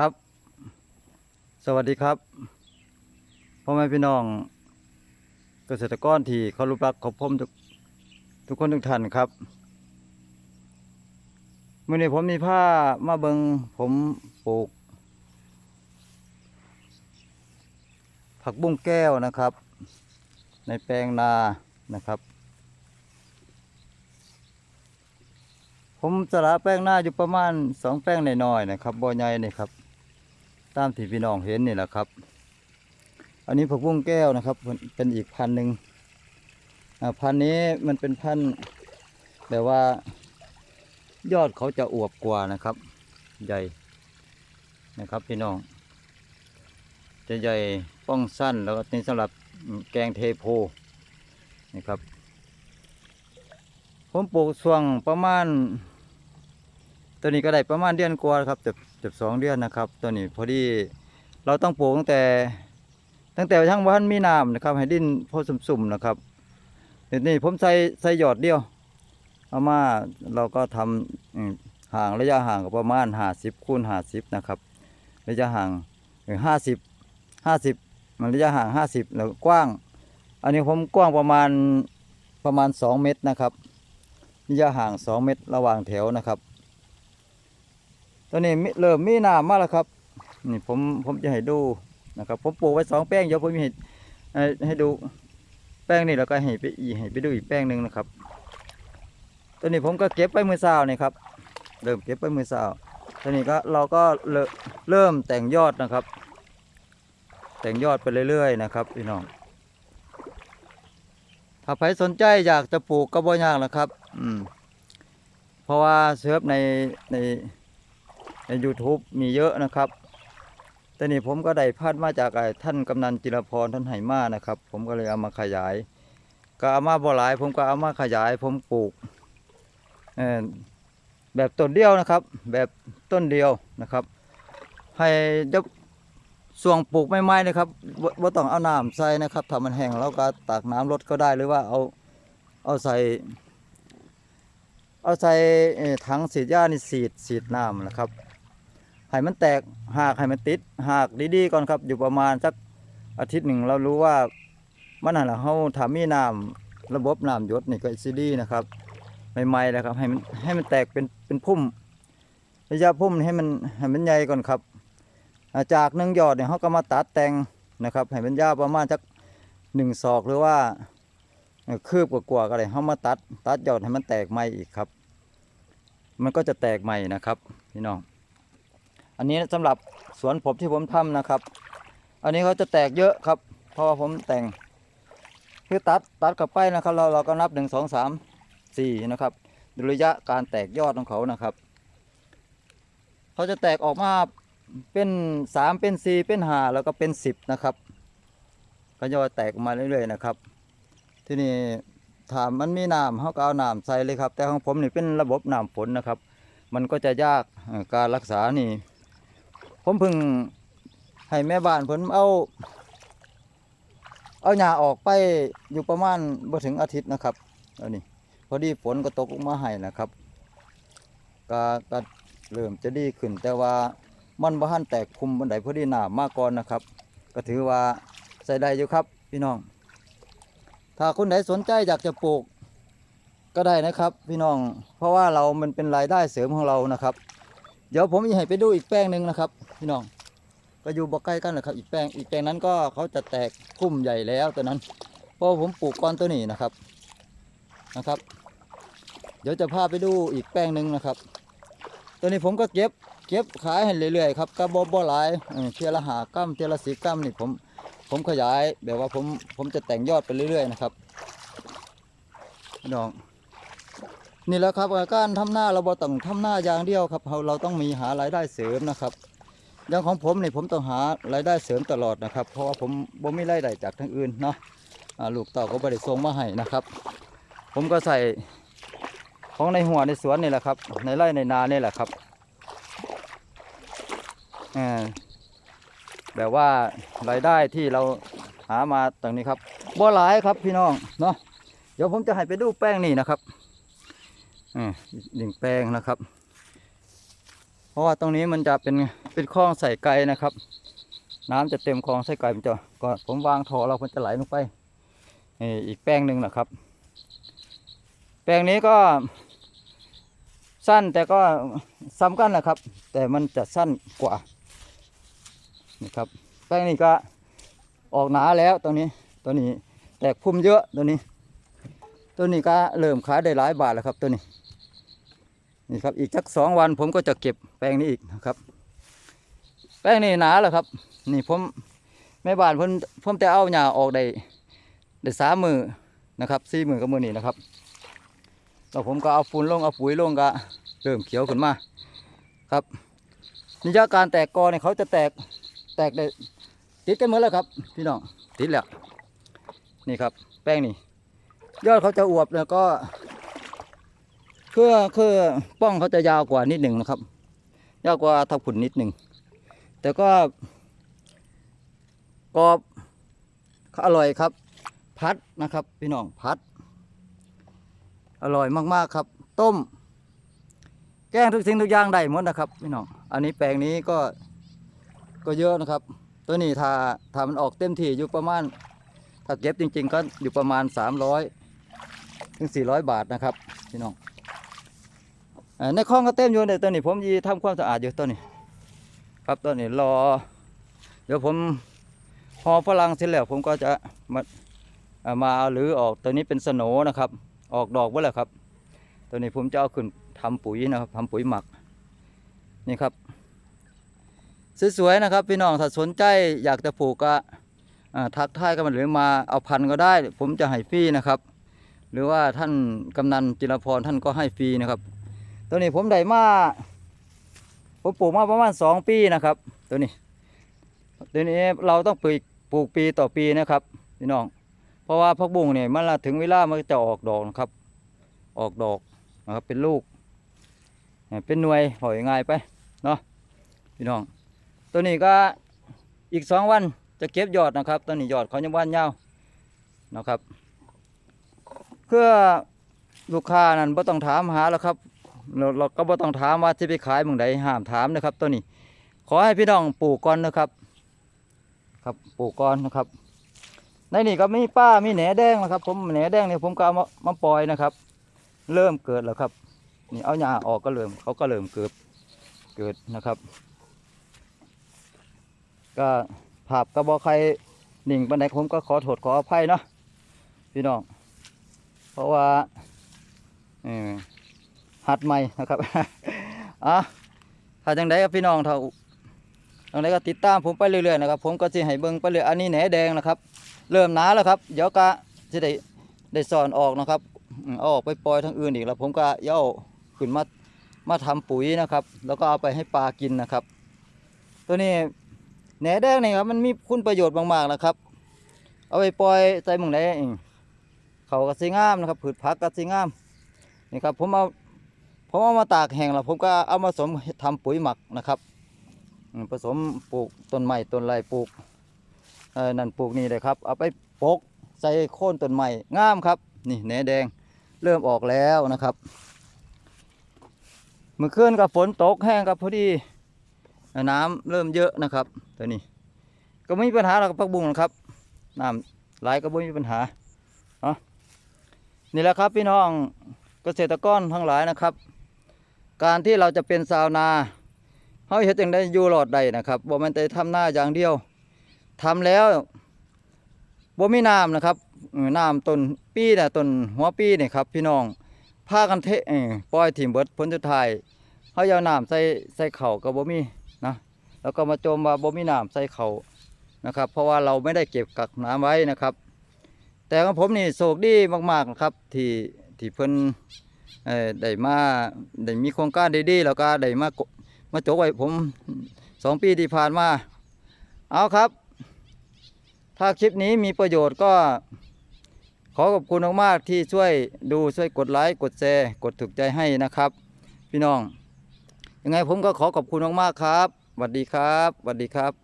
ครับ สวัสดีครับพ่อแม่พี่น้อง เกษตรกรที่เคารพรักขอบผมทุกทุกคนทุกท่านครับมื่อนี้ผมมีผ้ามาเบิงผมปลูก ผักบุ้งแก้วนะครับ ในแปลงนานะครับ ผมสละแป้งหน้าอยู่ประมาณสองแป้งหน่อยๆนะครับบ่อใหญ่นี่ครับ ตามที่พี่น้องเห็นนี่แหละครับ อันนี้ผักบุ้งแก้วนะครับ เป็นอีกพันหนึ่งพันนี้มันเป็นพันแบบว่ายอดเขาจะอวบกว่านะครับ ใหญ่นะครับพี่น้อง จะใหญ่ป้องสั้นแล้วก็นี่สำหรับแกงเทโพนะครับ ผมปลูกช่วงประมาณ ตัวนี้ก็ได้ประมาณเดือนกว่าครับเกือบเกือบสองเดือนนะครับ ตัวนี้พอดีเราต้องปลูกตั้งแต่ ตั้งแต่ทั้งวันมีน้ำนะครับ ให้ดินพอสุ่มๆนะครับเดี๋ยวนี้ผมใส่ใส่หยอดเดียวเอามาเราก็ทำอืมห่างระยะห่างก็ประมาณห้าสิบคูณห้าสิบนะครับ ระยะห่างห้าสิบห้าสิบมันระยะห่างห้าสิบแล้วกว้าง อันนี้ผมกว้างประมาณประมาณสองเมตรนะครับระยะห่างสองเมตรระหว่างแถวนะครับ ตอนนี้เริ่มมีน้ำมาแล้วครับนี่ผมผมจะให้ดูนะครับผมปลูกไว้สองแป้งเดี๋ยวผมให้ให้ให้ดูแป้งนี่แล้วก็ให้ไปอีกให้ไปดูอีกแป้งหนึ่งนะครับตอนนี้ผมก็เก็บไปมือเช้านี่ครับ เริ่มเก็บไปมือเช้าตอนนี้ก็เราก็เริ่มเริ่มแต่งยอดนะครับ แต่งยอดไปเรื่อยๆนะครับพี่น้องถ้าใครสนใจอยากจะปลูกก็บ่ยากนะครับ อืมเพราะว่าเซิร์ฟในใน ใน YouTube มีเยอะนะครับ แต่นี่ผมก็ได้พัดมาจากท่านกำนันจิรพรท่านไหมานะครับ ผมก็เลยเอามาขยาย ก็เอามาบ่หลาย ผมก็เอามาขยาย ผมปลูกแบบต้นเดียวนะครับ แบบต้นเดียวนะครับ ให้ยกส่วงปลูกไม่ไม้นะครับบ่บ่ต้องเอาน้ำใส่นะครับถ้ามันแห้งเราก็ตักน้ำลดก็ได้หรือว่าเอาเอาใส่ เอาใส่ถังสีดยานี่สีดสีดน้ำนะครับ ให้มันแตกหากให้มันติดหากดีๆก่อนครับ อยู่ประมาณสักอาทิตย์หนึ่งเรารู้ว่ามันหันเฮาถามีน้ำระบบน้ำหยดนี่ก็ซีดีนะครับใหม่ๆแล้วครับให้มันให้มันแตกเป็นเป็นพุ่มระยะพุ่มให้มันให้มันใหญ่ก่อนครับ จากหนึ่งยอดเนี่ยเขาก็มาตัดแต่งนะครับให้มันยาวประมาณสักหนึ่งศอกหรือว่าคืบกว่าๆก็ได้เขามาตัด ตัดยอดให้มันแตกใหม่อีกครับ มันก็จะแตกใหม่นะครับพี่น้อง อันนี้สำหรับสวนผมที่ผมทำนะครับ อันนี้เขาจะแตกเยอะครับ เพราะว่าผมแต่งคือตัดตัดกับไปนะครับ เราเราก็นับหนึ่งสองสามสี่นะครับดูระยะการแตกยอดของเขานะครับ เขาจะแตกออกมาเป็นสามเป็นสี่เป็นห้าแล้วก็เป็นสิบนะครับก็จะแตกออกมาเรื่อยๆนะครับ ที่นี่ถามมันมีน้ำเขาก็เอาน้ำใส่เลยครับ แต่ของผมนี่เป็นระบบน้ำฝนนะครับ มันก็จะยากการรักษานี่ ผมเพิ่งให้แม่บ้านผมเอา เอาหญ้าออกไปอยู่ประมาณบ่ถึงอาทิตย์นะครับเอานี่พอดีฝนก็ตกลงมาให้นะครับก็ก็เริ่มจะดีขึ้น แต่ว่ามันบ่ทันแตกคุมบันไดพอดีหนามากก่อนนะครับ ก็ถือว่าใส่ได้อยู่ครับ พี่น้อง ถ้าคนไหนสนใจอยากจะปลูกก็ได้นะครับ พี่น้องเพราะว่าเรามันเป็นรายได้เสริมของเรานะครับ เดี๋ยวผมจะให้ไปดูอีกแป้งหนึ่งนะครับ พี่น้อง ก็อยู่บ่ใกล้กันนะครับ อีกแป้งอีกแป้งนั้นก็เขาจะแตกพุ่มใหญ่แล้วตัวนั้นเพราะผมปลูกก้อนตัวนี้นะครับนะครับ เดี๋ยวจะพาไปดูอีกแป้งหนึ่งนะครับ ตัวนี้ผมก็เก็บเก็บขายให้เรื่อยๆครับกระบอกบ่หลายเออเทียละหากั้มเทียละสีกั้มนี่ผมผมขยายแบบว่าผมผมจะแต่งยอดไปเรื่อยๆนะครับพี่น้อง นี่แหละครับการทำหน้าเราบ่ต้องทำหน้าอย่างเดียวครับเราเราต้องมีหารายได้เสริมนะครับ อย่างของผมนี่ผมต้องหารายได้เสริมตลอดนะครับ เพราะว่าผมบ่มีรายได้จากทางอื่นเนาะอ่าลูกเต่าก็บริส่งมาให้นะครับ ผมก็ใส่ของในหัวในสวนนี่แหละครับ ในไร่ในนานี่แหละครับอ่แบบว่ารายได้ที่เราหามาตรงนี้ครับบ่หลายครับพี่น้องเนาะเดี๋ยวผมจะให้ไปดูแป้งนี่นะครับ อ่าอีกหนึ่งแปลงนะครับ เพราะว่าตรงนี้มันจะเป็นเป็นคลองใส่ไก่นะครับ น้ำจะเต็มคลองใส่ไก่มันจะก็ผมวางท่อเรามันจะไหลลงไปนี่อีกแป้งหนึ่งนะครับ แปลงนี้ก็สั้นแต่ก็ซ้ำกันแหละครับ แต่มันจะสั้นกว่านี่ครับแปลงนี้ก็ออกหนาแล้วตัวนี้ตัวนี้แตกพุ่มเยอะตัวนี้ ตัวนี้ก็เริ่มขายได้หลายบาทแล้วครับตัวนี้ นี่ครับอีกสักสองวันผมก็จะเก็บแปลงนี้อีกนะครับ แป้งนี่หนาแล้วครับ นี่ผมแม่บ้านผมผมแต่เอาหญ้าออกได้ได้สามมือนะครับสี่มือกับมือนี่นะครับแล้วผมก็เอาฝุ่นลงเอาปุ๋ยลงก็เริ่มเขียวขึ้นมาครับนิยาการแตกกอเนี่ยเขาจะแตกแตกได้ติดกันหมดแล้วครับ พี่น้องติดแล้วนี่ครับ แป้งนี่ยอดเขาจะอวบแล้วก็ คือคือป้องเขาจะยาวกว่านิดหนึ่งนะครับ ยาวกว่าทับขุนนิดหนึ่ง แต่ก็กรอบอร่อยครับ พัดนะครับพี่น้องพัด อร่อยมากๆครับ ต้ม แกงทุกสิ่งทุกอย่างได้หมดนะครับพี่น้องอันนี้แปลงนี้ก็ก็เยอะนะครับ ตัวนี้ถ้าถ้ามันออกเต็มที่อยู่ประมาณ ถ้าเก็บจริง ๆ ก็อยู่ประมาณ 300 ถึง 400 บาทนะครับพี่น้อง ในคลองก็เต็มอยู่ในตัวนี้ผมยีทำความสะอาดอยู่ตัวนี้ ครับตอนนี้รอ เดี๋ยวผมพอฝรั่งเสร็จแล้วผมก็จะมามาเอาหรือออกตัวนี้เป็นสโนนะครับ ออกดอกไว้แล้วครับ ตัวนี้ผมจะเอาขึ้นทำปุ๋ยนะครับทำปุ๋ยหมักนี่ครับสวยๆนะครับพี่น้องถ้าสนใจอยากจะปลูกก็ทักทายกันมาหรือมาเอาพันธุ์ก็ได้ ผมจะให้ฟรีนะครับ หรือว่าท่านกำนันจิรพรท่านก็ให้ฟรีนะครับ ตัวนี้ผมได้มาผมปลูกมาประมาณสองปีนะครับ ตัวนี้ ตัวนี้เราต้องปลูกปลูกปีต่อปีนะครับพี่น้อง เพราะว่าพักบุ้งเนี่ยมันถึงเวลามันจะออกดอกนะครับ ออกดอกนะครับเป็นลูก เป็นหน่วยหอยง่ายไปเนาะพี่น้อง ตัวนี้ก็อีกสองวันจะเก็บยอดนะครับ ตัวนี้ยอดเขายังว่านยาวนะครับเพื่อลูกค้านั้นไ่ต้องถามหาแล้วครับ เราเราก็บ่ต้องถามว่าจะไปขายเมืองใดห้ามถามนะครับตัวนี้ ขอให้พี่น้องปลูกก่อนนะครับ ครับปลูกก่อนนะครับ ในนี่ก็มีป้ามีแหนแดงนะครับ ผมแหนแดงเนี่ยผมก็เอามามาปล่อยนะครับ เริ่มเกิดแล้วครับ นี่เอาหญ้าออกก็เริ่มเขาก็เริ่มเกิดเกิดนะครับ ก็ภาพกระบอกใครหนิ่งปันไดผมก็ขอโทษขออภัยเนาะพี่น้อง เพราะว่าเออ หัดใหม่นะครับอะถ้าจังไดครับพี่น้องถ้าจังไดก็ติดตามผมไปเรื่อยๆนะครับ ผมก็จะให้เบิ่งไปเรื่อยอันนี้แหนแดงนะครับ เริ่มหนาแล้วครับ เดี๋ยวก็จะได้ได้สอนออกนะครับอืมเอาออกไปปล่อยทางอื่นอีกแล้วผมก็เย่าขึ้นมามาทำปุ๋ยนะครับ แล้วก็เอาไปให้ปลากินนะครับ ตัวนี้แหนแดงนี่ครับมันมีคุณประโยชน์มากๆนะครับ เอาไปปล่อยใส่หมุงได้เขากระสีงามนะครับ ผืชผักกระสีงามนี่ครับผมเอา ผมเอามาตากแห้งแล้วผมก็เอามาผสมทำปุ๋ยหมักนะครับผสมปลูกต้นไม้ต้นไรปลูกนั่นปลูกนี่เลยครับ เอาไปปกใส่โค่นต้นไม้งามครับ นี่แหนแดงเริ่มออกแล้วนะครับเมื่อคืนกับฝนตกแห้งครับพอดีน้ำเริ่มเยอะนะครับตัวนี้ ก็ไม่มีปัญหาหรอกกับพักบุ้งนะครับน้ำไหลก็ไม่มีปัญหาเนาะนี่แหละครับพี่น้องเกษตรกรทั้งหลายนะครับ การที่เราจะเป็นชาวนาเขาเห็นจังได้อยู่หลอดใดนะครับบ่แมันแต่ทำหน้าอย่างเดียวทำแล้วบ่มีน้ำนะครับน้ำต้นปีน่ะต้นหัวปีนี่ครับ พี่น้องพากันเทเออปล่อยถิ่มเบิดผลสุดท้ายเขาเอาน้ำใส่ใส่เข่าก็บ่มีนะแล้วก็มาโจมว่าบ่มีน้ำใส่เข่านะครับ เพราะว่าเราไม่ได้เก็บกักน้ำไว้นะครับ แต่ของผมนี่โชคดีมากๆนะครับที่ที่เพิ่น เออได้มาได้มีโครงการดีๆแล้วก็ได้มากมาจกไว้ผมสองปีที่ผ่านมา เอาครับ ถ้าคลิปนี้มีประโยชน์ก็ ขอขอบคุณมากๆที่ช่วยดูช่วยกดไลค์กดแชร์กดถูกใจให้นะครับ พี่น้อง ยังไงผมก็ขอขอบคุณมากๆครับสวัสดีครับสวัสดีครับ